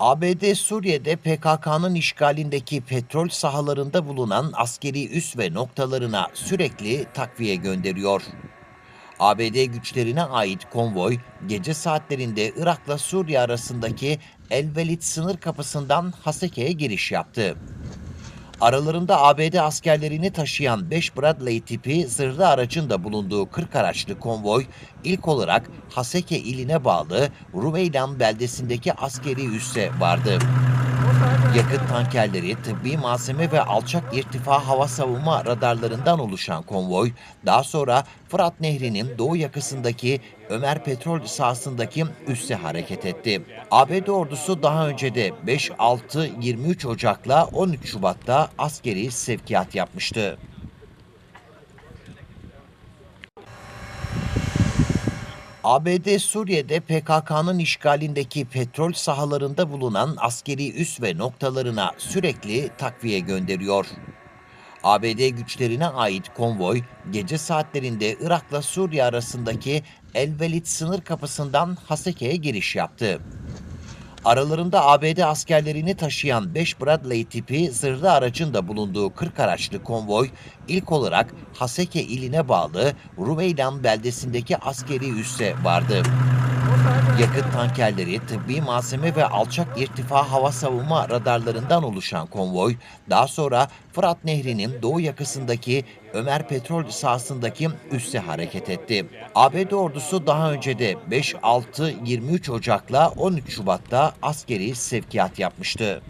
ABD Suriye'de PKK'nın işgalindeki petrol sahalarında bulunan askeri üs ve noktalarına sürekli takviye gönderiyor. ABD güçlerine ait konvoy gece saatlerinde Irak'la Suriye arasındaki El sınır kapısından Haseke'ye giriş yaptı. Aralarında ABD askerlerini taşıyan 5 Bradley tipi zırhlı aracın da bulunduğu 40 araçlı konvoy ilk olarak Haseke iline bağlı Ruveylan beldesindeki askeri üsse vardı. Yakıt tankerleri, tıbbi malzeme ve alçak irtifa hava savunma radarlarından oluşan konvoy, daha sonra Fırat Nehri'nin doğu yakasındaki Ömer Petrol sahasındaki üsse hareket etti. ABD ordusu daha önce de 5-6-23 Ocak'la 13 Şubat'ta askeri sevkiyat yapmıştı. ABD Suriye'de PKK'nın işgalindeki petrol sahalarında bulunan askeri üs ve noktalarına sürekli takviye gönderiyor. ABD güçlerine ait konvoy gece saatlerinde Irak'la Suriye arasındaki El sınır kapısından Haseke'ye giriş yaptı. Aralarında ABD askerlerini taşıyan 5 Bradley tipi zırhlı aracın da bulunduğu 40 araçlı konvoy ilk olarak Haseke iline bağlı Ruveylan beldesindeki askeri üsse vardı. Yakıt tankerleri, tıbbi malzeme ve alçak irtifa hava savunma radarlarından oluşan konvoy, daha sonra Fırat Nehri'nin doğu yakasındaki Ömer Petrol sahasındaki üsse hareket etti. ABD ordusu daha önce de 5-6-23 Ocak'la 13 Şubat'ta askeri sevkiyat yapmıştı.